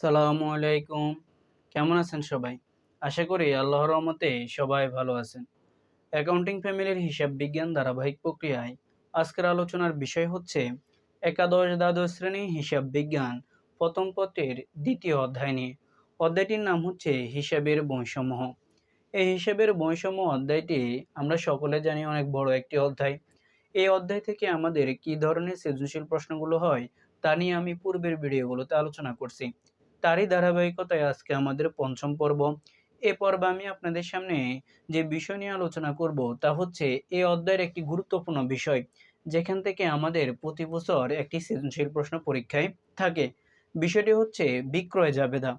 সালামু আলাইকুম। কেমন আছেন সবাই? আশা করি আল্লাহর রহমতে সবাই ভালো আছেন। অ্যাকাউন্টিং ফ্যামিলির হিসাব বিজ্ঞান ধারাবাহিক প্রক্রিয়ায় আজকের আলোচনার বিষয় হচ্ছে একাদশ দ্বাদশ শ্রেণি হিসাব বিজ্ঞান প্রথম পত্রের দ্বিতীয় অধ্যায় নিয়ে। অধ্যায়টির নাম হচ্ছে হিসাবের বৈষম্য। এই হিসাবের বৈষম্য অধ্যায়টি আমরা সকলে জানি অনেক বড় একটি অধ্যায়। এই অধ্যায় থেকে আমাদের কি ধরনের সৃজনশীল প্রশ্নগুলো হয় তা নিয়ে আমি পূর্বের ভিডিওগুলোতে আলোচনা করছি। তারই ধারাবাহিকতায় আজকে আমাদের পঞ্চম পর্ব। এ পর্বে আমি আপনাদের সামনে যে বিষয় নিয়ে আলোচনা করব, তা হচ্ছে এই অধ্যায়ের একটি গুরুত্বপূর্ণ বিষয়, যেখান থেকে আমাদের প্রতি বছর একটি সৃজনশীল প্রশ্ন পরীক্ষায় থাকে। বিষয়টি হচ্ছে বিক্রয় জাবেদা।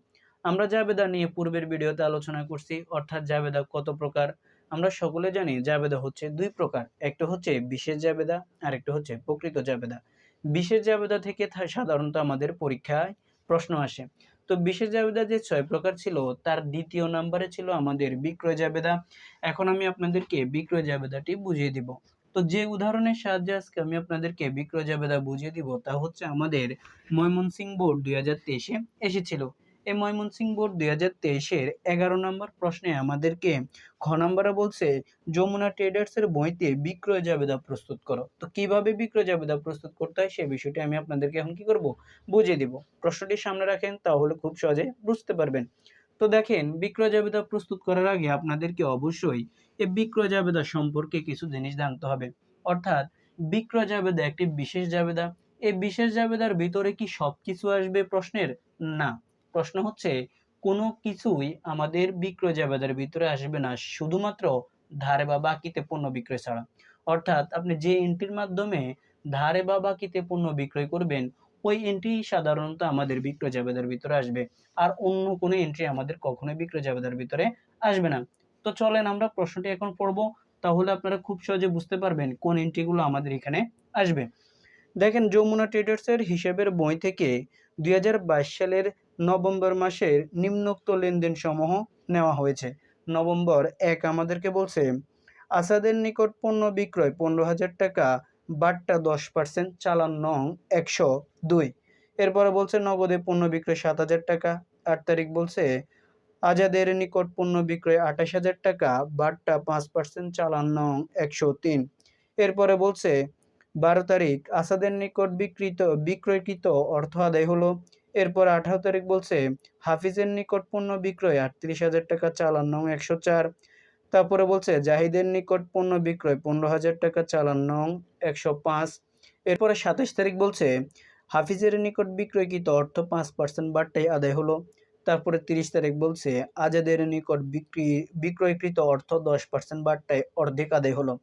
আমরা জাবেদা নিয়ে পূর্বের ভিডিওতে আলোচনা করছি, অর্থাৎ জাবেদা কত প্রকার? আমরা সকলে জানি জাবেদা হচ্ছে দুই প্রকার, একটা হচ্ছে বিশেষ জাবেদা আর একটা হচ্ছে প্রকৃত জাবেদা। বিশেষ জাবেদা থেকে সাধারণত আমাদের পরীক্ষায় প্রশ্ন আসে। তো বিশেষ জাবেদা যে ছয় প্রকার ছিল, তার দ্বিতীয় নাম্বারে ছিল আমাদের বিক্রয় জাবেদা এখন আমি আপনাদেরকে বিক্রয় জাবেদাটি বুঝিয়ে দিব। তো যে উদাহরণের সাহায্যে আজকে আমি আপনাদেরকে বিক্রয় জাবেদা বুঝিয়ে দিব, তা হচ্ছে আমাদের ময়মনসিংহ বোর্ড দুই হাজার তেইশে এসেছিল। এই ময়মনসিংহ বোর্ড দুই হাজার তেইশের এগারো নম্বর প্রশ্নে আমাদেরকে খ নম্বরে বলছে, যমুনা ট্রেডার্সের বইতে বিক্রয় জাবেদা প্রস্তুত করো। তো কীভাবে বিক্রয় জাবেদা প্রস্তুত করতে হয় সেই বিষয়টি আমি আপনাদেরকে এখন কি করব বুঝিয়ে দিব। প্রশ্নটি সামনে রাখেন তাহলে খুব সহজে বুঝতে পারবেন। তো দেখেন, বিক্রয় জাবেদা প্রস্তুত করার আগে আপনাদেরকে অবশ্যই এই বিক্রয় জাবেদা সম্পর্কে কিছু জিনিস জানতে হবে। অর্থাৎ, বিক্রয় জাবেদা একটি বিশেষ জাবেদা। এই বিশেষ জাবেদার ভিতরে কি সব কিছু আসবে প্রশ্নের? না। প্রশ্ন হচ্ছে, কোনো কিছুই আমাদের বিক্রয় জাবেদার ভিতরে আসবে না, শুধুমাত্র ধারে বা বাকিতে পণ্য বিক্রয় ছাড়া। অর্থাৎ আপনি যে এন্ট্রির মাধ্যমে ধারে বা বাকিতে পণ্য বিক্রয় করবেন, ওই এন্ট্রি সাধারণত আমাদের বিক্রয় জাবেদার ভিতরে আসবে। আর অন্য কোনো এন্ট্রি আমাদের কখনোই বিক্রয় জাবেদার ভিতরে আসবে না। তো চলেন আমরা প্রশ্নটি এখন পড়ব, তাহলে আপনারা খুব সহজে বুঝতে পারবেন কোন এন্ট্রিগুলো আমাদের এখানে আসবে। দেখেন, যমুনা ট্রেডার্সের হিসেবের বই থেকে দুই হাজার বাইশ সালের নভেম্বর মাসের নিম্নোক্ত লেনদেন সমূহ নেওয়া হয়েছে। নভেম্বর এক আমাদেরকে বলছে, আসাদের নিকট পণ্য বিক্রয় পনেরো হাজার টাকা, বাট্টা দশ পার্সেন্ট, চালান নং একশো দুই। এরপরে বলছে, নগদে পণ্য বিক্রয় সাত হাজার টাকা। আট তারিখ বলছে, আজাদের নিকট পণ্য বিক্রয় আঠাশ হাজার টাকা, বাট্টা পাঁচ পার্সেন্ট, চালান নং একশো তিন। এরপরে বলছে, বারো তারিখ, আসাদের নিকট বিক্রিত বিক্রয়কৃত অর্থ আদায় হলো এরপর আঠারো তারিখ বলছে, হাফিজের নিকট পণ্য বিক্রয় আটত্রিশ হাজার টাকা, চালান নং একশো চার। তারপরে বলছে, জাহিদের নিকট পণ্য বিক্রয় পনেরো হাজার টাকা, চালান নং একশো পাঁচ। এরপরে সাতাশ তারিখ বলছে, হাফিজের নিকট বিক্রয়কৃত অর্থ পাঁচ পার্সেন্ট বাট্টাই আদায় হলো। তারপরে তিরিশ তারিখ বলছে, আজাদের নিকট বিক্রি, বিক্রয়কৃত অর্থ দশ পার্সেন্ট বাট্টায় অর্ধেক আদায় হলো।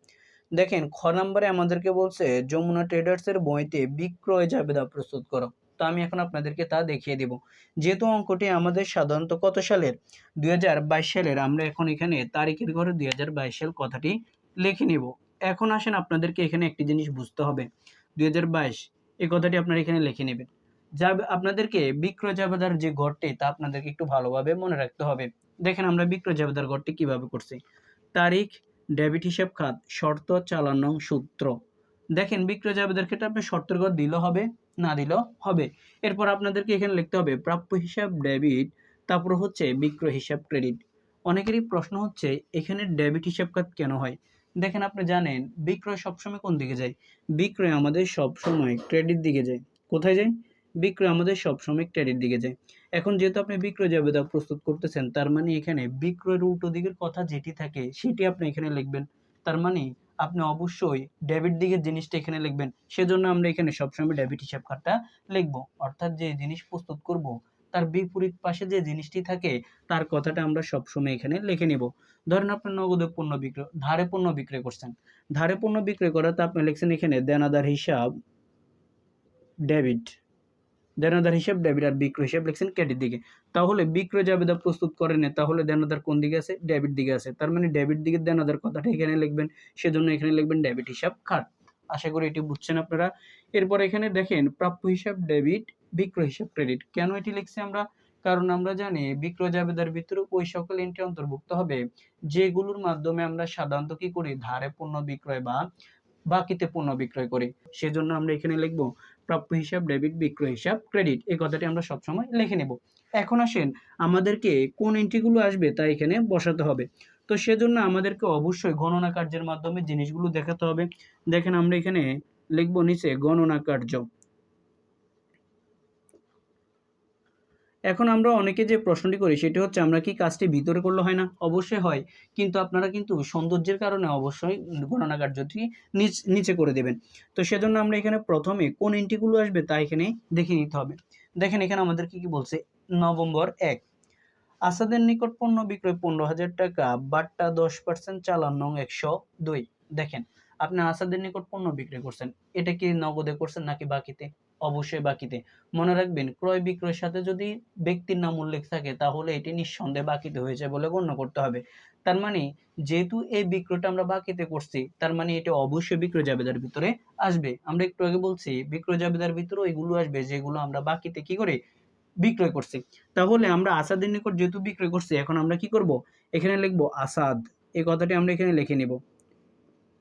দেখেন, খ নম্বরে আমাদেরকে বলছে, যমুনা ট্রেডার্সের বইতে বিক্রয় জাবেদা প্রস্তুত করো। তো আমি এখন আপনাদেরকে তা দেখিয়ে দিব। যেহেতু অঙ্কটি আমাদের সাধারণত কত সালের? দু হাজার বাইশ সালের। আমরা এখন এখানে তারিখের ঘরে দুই সাল কথাটি লিখে নিব। এখন আসেন আপনাদেরকে এখানে একটি জিনিস বুঝতে হবে। দু হাজার বাইশ, এই কথাটি আপনারা এখানে লিখে নেবেন। যা আপনাদেরকে বিক্রয় জাবেদার যে ঘরটি তা আপনাদেরকে একটু ভালোভাবে মনে রাখতে হবে। দেখেন আমরা বিক্রয় জাবেদার ঘরটি কীভাবে করছি। তারিখ, ডেবিট হিসাব খাত, শর্ত, চালানো সূত্র। দেখেন বিক্রয় জাবেদার ক্ষেত্রে আপনি শর্তের ঘর দিলেও হবে না দিলেও হবে। এরপর আপনাদেরকে এখানে লিখতে হবে, প্রাপ্য হিসাব ডেবিট, তারপর হচ্ছে বিক্রয় হিসাব ক্রেডিট। অনেকেরই প্রশ্ন হচ্ছে, এখানে ডেবিট হিসাব খাত কেন হয়? দেখেন আপনি জানেন, বিক্রয় সবসময় কোন দিকে যায়? বিক্রয় আমাদের সবসময় ক্রেডিট দিকে যায়। কোথায় যায়? বিক্রয় আমাদের সবসময় ক্রেডিট দিকে যায়। এখন যেহেতু আপনি বিক্রয় জাবেদা প্রস্তুত করতেছেন, তার মানে এখানে বিক্রয়ের উল্টো দিকের কথা যেটি থাকে, সেটি আপনি এখানে লিখবেন। তার মানে আপনি অবশ্যই ডেবিট দিকের জিনিসটা এখানে লিখবেন। সেজন্য আমরা এখানে সবসময় ডেবিট হিসাব খাতটা লিখব। অর্থাৎ যে জিনিস প্রস্তুত করব, তার বিপরীত পাশে যে জিনিসটি থাকে, তার কথাটা আমরা সবসময় এখানে লিখে নিব। ধরেন আপনি নগদে পণ্য বিক্রয়, ধারে পণ্য বিক্রয় করছেন। ধারে পণ্য বিক্রয় করাতে আপনি লিখছেন এখানে, দেনাদার হিসাব ডেবিট দেনাদার হিসাব ডেবিট আর বিক্রয় হিসাব লিখছেন ক্রেডিট দিকে। তাহলে বিক্রয় জাবেদা প্রস্তুত করেন তাহলে দেনাদার কোন দিকে আছে? ডেবিট দিকে আছে। তার মানে ডেবিট দিকে দেনাদার কথাটা এখানে লিখবেন, সেজন্য এখানে লিখবেন ডেবিট হিসাব খাত আশা করি এটি বুঝছেন আপনারা। এরপর এখানে দেখেন, প্রাপ্য হিসাব ডেবিট বিক্রয় হিসাব ক্রেডিট কেন এটি লিখছি আমরা? কারণ আমরা জানি, বিক্রয় জাবেদার ভিতরে ওই সকল এন্ট্রি অন্তর্ভুক্ত হবে, যেগুলোর মাধ্যমে আমরা সাধারণত কি করি? ধারে পণ্য বিক্রয় বা বাকিতে পণ্য বিক্রয় করি। সেজন্য আমরা এখানে লিখব প্রাপ্য হিসাব ডেবিট বিক্রয় হিসাব ক্রেডিট এই কথাটি আমরা সবসময় লিখে নেব। এখন আসেন আমাদেরকে কোন এন্ট্রিগুলো আসবে তা এখানে বসাতে হবে। তো সেজন্য আমাদেরকে অবশ্যই গণনা কার্যের মাধ্যমে জিনিসগুলো দেখাতে হবে। দেখেন আমরা এখানে লিখব নিচে গণনা কার্য। এখন আমরা অনেকে যে প্রশ্নটি করি, সেটি হচ্ছে, আমরা কি কাজটি ভিতরে করলে হয় না? অবশ্যই হয়। কিন্তু আপনারা কিন্তু সৌন্দর্যের কারণে অবশ্যই গণনা কার্যটি নিচ, নিচে করে দেবেন। তো সেজন্য আমরা এখানে প্রথমে কোন এন্ট্রিগুলো আসবে তা এখানে দেখে নিতে হবে। দেখেন, এখানে আমাদের কি কি বলছে? নভেম্বর এক। আসাদের নিকট পণ্য বিক্রয় পনেরো হাজার টাকা, বাট্টা দশ পার্সেন্ট, চালান নং একশো দুই। দেখেন, আপনি আসাদের নিকট পণ্য বিক্রয় করছেন। এটা কি নগদে করছেন নাকি বাকিতে? অবশ্যই বাকিতে। মনে রাখবেন, ক্রয় বিক্রয়ের সাথে যদি ব্যক্তির নাম উল্লেখ থাকে, তাহলে এটি নিঃসন্দেহে বাকিতে হয়েছে বলে গণ্য করতে হবে। তার মানে যেহেতু এই বিক্রয়টা আমরা বাকিতে করছি, তার মানে এটা অবশ্যই বিক্রয় জাবেদার ভিতরে আসবে। আমরা একটু আগে বলছি, বিক্রয় জাবেদার ভিতরে এগুলো আসবে, যেগুলো আমরা বাকিতে কি করে বিক্রয় করছি। তাহলে আমরা আসাদের নিকট যেহেতু বিক্রয় করছি, এখন আমরা কি করব? এখানে লিখব আসাদ। এই কথাটি আমরা এখানে লিখে নেব।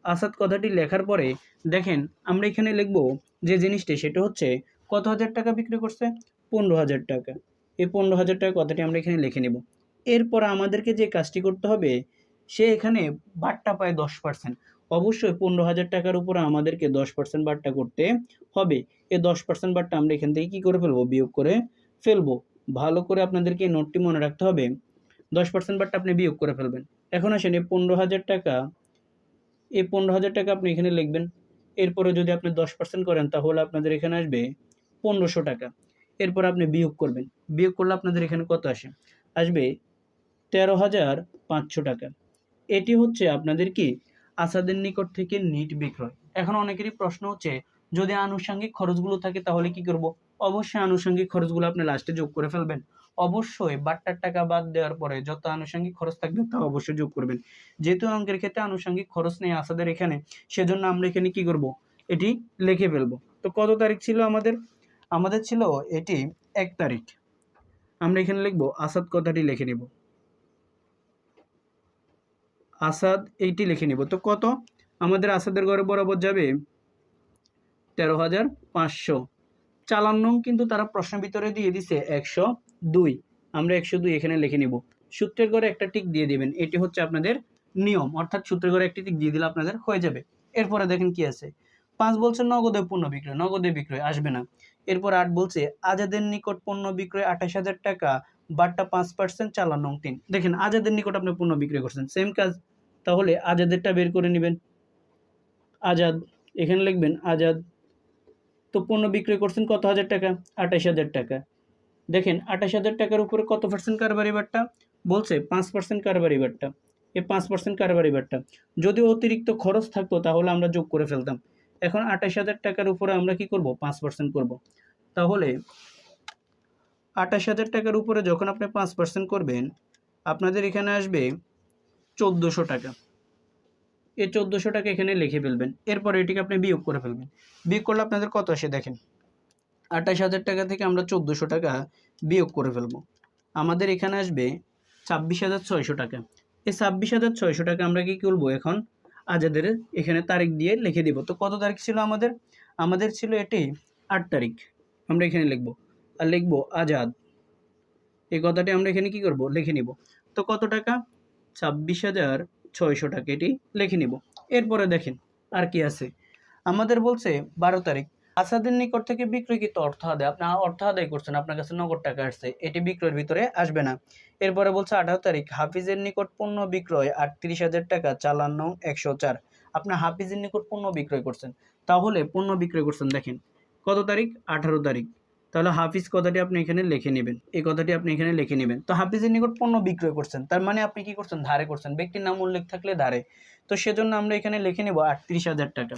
আসাদ কথাটি লেখার পরে, দেখেন, আমরা এখানে লিখব যে জিনিসটি, সেটা হচ্ছে কত হাজার টাকা বিক্রি করছে? পনেরো হাজার টাকা। এই পনেরো হাজার টাকা কথাটি আমরা এখানে লিখে নেব। এরপর আমাদেরকে যে কাজটি করতে হবে, সে এখানে বাট্টা পায় দশ পার্সেন্ট অবশ্যই পনেরো হাজার টাকার উপরে আমাদেরকে দশ পার্সেন্ট বাট্টা করতে হবে। এই দশ পার্সেন্ট বাট্টা আমরা এখান থেকে কী করে ফেলব? বিয়োগ করে ফেলব। ভালো করে আপনাদেরকে নোটটি মনে রাখতে হবে। দশ পার্সেন্ট বাট্টা আপনি বিয়োগ করে ফেলবেন। এখন আসেন এই পনেরো হাজার টাকা এই পনেরো হাজার টাকা আপনি এখানে লিখবেন। এরপরে যদি আপনি দশ পার্সেন্ট করেন, তাহলে আপনাদের এখানে আসবে পনেরোশো টাকা। এরপর আপনি বিয়োগ করবেন। বিয়োগ করলে আপনাদের এখানে কত আসে? আসবে তেরো হাজার পাঁচশো টাকা। এটি হচ্ছে আপনাদের কি? আসাদের নিকট থেকে নিট বিক্রয়। এখন অনেকেরই প্রশ্ন হচ্ছে, যদি আনুষঙ্গিক খরচগুলো থাকে তাহলে কি করব? অবশ্যই আনুষঙ্গিক খরচগুলো আপনি লাস্টে যোগ করে ফেলবেন। অবশ্যই বাট্টার টাকা বাদ দেওয়ার পরে যত আনুষঙ্গিক খরচ থাকবে তা অবশ্যই যোগ করবেন। যেহেতু অঙ্কের ক্ষেত্রে আনুষঙ্গিক খরচ নেই আসাদের এখানে, সেজন্য আমরা এখানে কি করব? এটি লিখে ফেলব। তো কত তারিখ ছিল আমাদের? আমাদের ছিল এটি এক তারিখ। আমরা এখানে লিখব, আসাদ কথাটি লিখে নিব। আসাদ এইটি লিখে নিব। তো কত? আমাদের আসাদের ঘরে বরাবর যাবে তেরো হাজার পাঁচশো। চালান নং কিন্তু তারা প্রশ্ন ভিতরে দিয়ে দিছে একশো দুই। আমরা একশো দুই এখানে লিখে নিব। সূত্রের ঘরে একটা টিক দিয়ে দিবেন। এটি হচ্ছে আপনাদের নিয়ম। অর্থাৎ সূত্রের ঘরে একটি টিক দিয়ে দিলে আপনাদের হয়ে যাবে। এরপরে দেখেন কি আছে। পাঁচ বলছে নগদে পণ্য বিক্রয়, নগদে বিক্রয়, আসবে না। এরপর আট বলছে আজাদের নিকট পণ্য বিক্রয় আঠাশ হাজার টাকা বাট্টা পাঁচ পার্সেন্ট চালান নং তিন। দেখেন, আজাদের নিকট আপনি পণ্য বিক্রয় করছেন। সেম কাজ, তাহলে আজাদেরটা বের করে নেবেন। আজাদ, এখানে লিখবেন আজাদ তো পণ্য বিক্রয় করছেন কত হাজার টাকা? আঠাশ হাজার টাকা। দেখেন, আঠাশ হাজার টাকার উপরে কত পার্সেন্ট কারবারি বাট্টা? বলছে পাঁচ পার্সেন্ট কারবারি বাট্টা। এই পাঁচ পার্সেন্ট কারবারি বাট্টা। যদি অতিরিক্ত খরচ থাকতো, তাহলে আমরা যোগ করে ফেলতাম। এখন আঠাশ হাজার টাকার উপরে আমরা কি করব? পাঁচ পার্সেন্ট করব। তাহলে, আঠাশ হাজার টাকার উপরে যখন আপনি পাঁচ পার্সেন্ট করবেন, আপনাদের এখানে আসবে চোদ্দোশো টাকা। এই চোদ্দোশো টাকা এখানে লিখে ফেলবেন। এরপর এটিকে আপনি বিয়োগ করে ফেলবেন। বিয়োগ করলে আপনাদের কত আসে দেখেন? আঠাশ হাজার টাকা থেকে আমরা চোদ্দোশো টাকা বিয়োগ করে ফেলব। আমাদের এখানে আসবে ছাব্বিশ হাজার ছয়শো টাকা। এই ছাব্বিশ হাজার ছয়শো টাকা আমরা কি করব এখন? আজাদের এখানে তারিখ দিয়ে লিখে দিব। তো কত তারিখ ছিল আমাদের? আমাদের ছিল এটি আট তারিখ। আমরা এখানে লিখব। আর লিখব আজাদ। এই কথাটি আমরা এখানে কি করব? লিখে নিব। তো কত টাকা? ছাব্বিশ হাজার ছয়শো টাকা এটি লিখে নিব। এরপরে দেখেন আর কি আছে। আমাদের বলছে বারো তারিখ। আসাদের নিকট থেকে বিক্রয়কৃত অর্থ আদায়। আপনি অর্থ আদায় করছেন, আপনার কাছে নগদ টাকা আসছে, এটি বিক্রয়ের ভিতরে আসবে না। এরপরে বলছে আঠারো তারিখ, হাফিজের নিকট পণ্য বিক্রয় আটত্রিশ হাজার টাকা, চালান নং একশো চার। আপনি হাফিজের নিকট পণ্য বিক্রয় করছেন, তাহলে পণ্য বিক্রয় করছেন, দেখেন। কত তারিখ? আঠারো তারিখ। তাহলে হাফিজ কথাটি আপনি এখানে লিখে নেবেন। এই কথাটি আপনি এখানে লিখে নেবেন। তো হাফিজের নিকট পণ্য বিক্রয় করছেন, তার মানে আপনি কি করছেন? ধারে করছেন। ব্যক্তির নাম উল্লেখ থাকলে ধারে। তো সেজন্য আমরা এখানে লিখে নেব আটত্রিশ হাজার টাকা।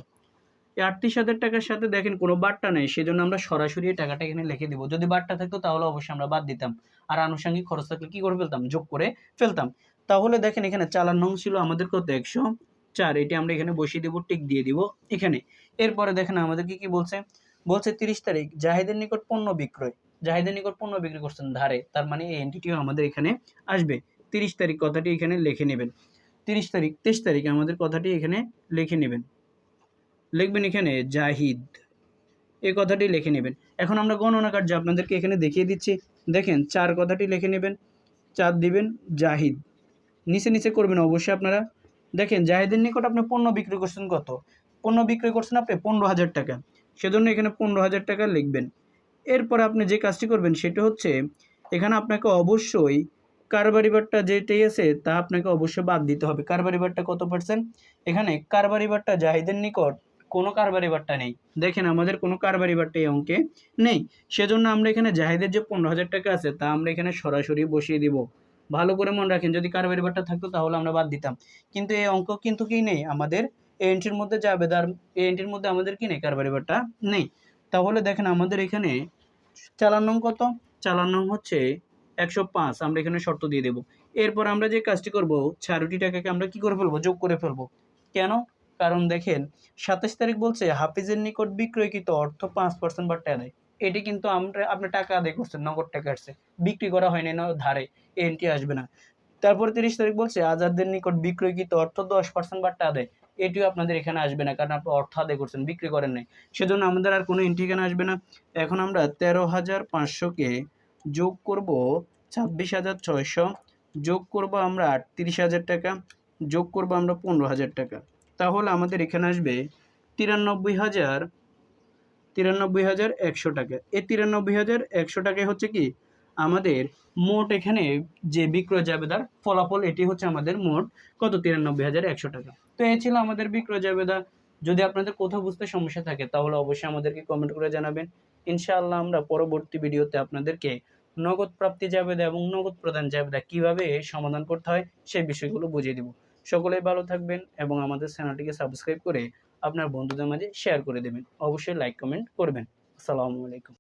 এই আটত্রিশ হাজার টাকার সাথে দেখেন কোনো বাট্টা নেই, সেজন্য আমরা সরাসরি এই টাকাটা এখানে লিখে দিব। যদি বাট্টা থাকতো তাহলে অবশ্যই আমরা বাদ দিতাম। আর আনুষঙ্গিক খরচ থাকলে কি করে ফেলতাম? যোগ করে ফেলতাম। তাহলে দেখেন এখানে চালান নং ছিল আমাদের কত? একশো চার। এটি আমরা এখানে বসিয়ে দেবো, টিক দিয়ে দিব এখানে। এরপরে দেখেন আমাদের কি কি বলছে? বলছে তিরিশ তারিখ, জাহিদের নিকট পণ্য বিক্রয়। জাহিদের নিকট পণ্য বিক্রি করছেন ধারে, তার মানে এই এন্টিটিও আমাদের এখানে আসবে। তিরিশ তারিখ কথাটি এখানে লিখে নেবেন। তিরিশ তারিখ, তেইশ তারিখ আমাদের কথাটি এখানে লিখে নেবেন। লিখবেন এখানে জাহিদ। এই কথাটি লিখে নেবেন। এখন আমরা গণনা কার্য আপনাদেরকে এখানে দেখিয়ে দিচ্ছি। দেখেন, চার কথাটি লিখে নেবেন। চার দিবেন জাহিদ। নিচে নিচে করবেন অবশ্যই আপনারা। দেখেন, জাহিদের নিকট আপনি পণ্য বিক্রি করছেন কত? পণ্য বিক্রি করছেন আপনি পনেরো হাজার টাকা। সেজন্য এখানে পনেরো হাজার টাকা লিখবেন। এরপর আপনি যে কাজটি করবেন সেটা হচ্ছে, এখানে আপনাকে অবশ্যই কারবারি বারটা যেটাই আছে তা আপনাকে অবশ্যই বাদ দিতে হবে। কারবারি বারটা কত পার্সেন্ট এখানে কারবারি বারটা জাহিদের নিকট কোনো কারবারি বারটা নেই। দেখেন আমাদের কোনো কারবারি বারটা এই অঙ্কে নেই। সেজন্য আমরা এখানে জাহিদের যে পনেরো হাজার টাকা আছে তা আমরা এখানে সরাসরি বসিয়ে দিব। ভালো করে মনে রাখেন, যদি কারবারি বারটা থাকতো তাহলে আমরা বাদ দিতাম। কিন্তু এই অঙ্ক কিন্তু কি নেই? আমাদের এন্ট্রির মধ্যে যাবে, তার এন্ট্রির মধ্যে আমাদের কি নেই? কারবারি নেই। তাহলে দেখেন আমাদের এখানে চালান নং কত? চালান নং হচ্ছে একশো পাঁচ। আমরা এখানে শর্ত দিয়ে দেবো। এরপর আমরা যে কাজটি করব চারোটি টাকাকে আমরা কি করে ফেলব? যোগ করে ফেলব। কেন? কারণ দেখেন, সাতাশ তারিখ বলছে, হাফিজের নিকট বিক্রয়কৃত অর্থ পাঁচ পার্সেন্ট বা টাকা এটি কিন্তু আমরা আপনি টাকা আদায় করছেন, নগদ টাকা আসছে। বিক্রি করা হয়নি না, ধারে। এন্ট্রি আসবে না। তারপর তিরিশ তারিখ বলছে, আজাদদের নিকট বিক্রয়কৃত অর্থ দশ পার্সেন্ট বা টাকা এটিও আপনাদের এখানে আসবে না, কারণ আপনি অর্থ আদায় করছেন, বিক্রি করেন নাই। সেজন্য আমাদের আর কোনো এখানে আসবে না। এখন আমরা তেরো হাজার পাঁচশোকে যোগ করব, ছাব্বিশ হাজার ছয়শো। যোগ করব আমরা আটত্রিশ হাজার টাকা, যোগ করব আমরা পনেরো হাজার টাকা। তাহলে আমাদের এখানে আসবে তিরানব্বই হাজার তিরানব্বই হাজার একশো টাকা। এই তিরানব্বই হাজার একশো টাকায় হচ্ছে কি? আমাদের মোট এখানে যে বিক্রয় জাবেদার ফলাফল, এটি হচ্ছে আমাদের মোট কত? তিরানব্বই হাজার একশো টাকা। তো এই ছিল আমাদের বিক্রয় জাবেদা। যদি আপনাদের কোথাও বুঝতে সমস্যা থাকে, তাহলে অবশ্যই আমাদেরকে কমেন্ট করে জানাবেন। ইনশাআল্লাহ আমরা পরবর্তী ভিডিওতে আপনাদেরকে নগদ প্রাপ্তি জাবেদা এবং নগদ প্রদান জাবেদা কীভাবে সমাধান করতে হয়, সেই বিষয়গুলো বুঝিয়ে দিব। সকলেই ভালো থাকবেন এবং আমাদের চ্যানেলটিকে সাবস্ক্রাইব করে আপনার বন্ধুদের মাঝে শেয়ার করে দেবেন। অবশ্যই লাইক কমেন্ট করবেন। আসসালামু আলাইকুম।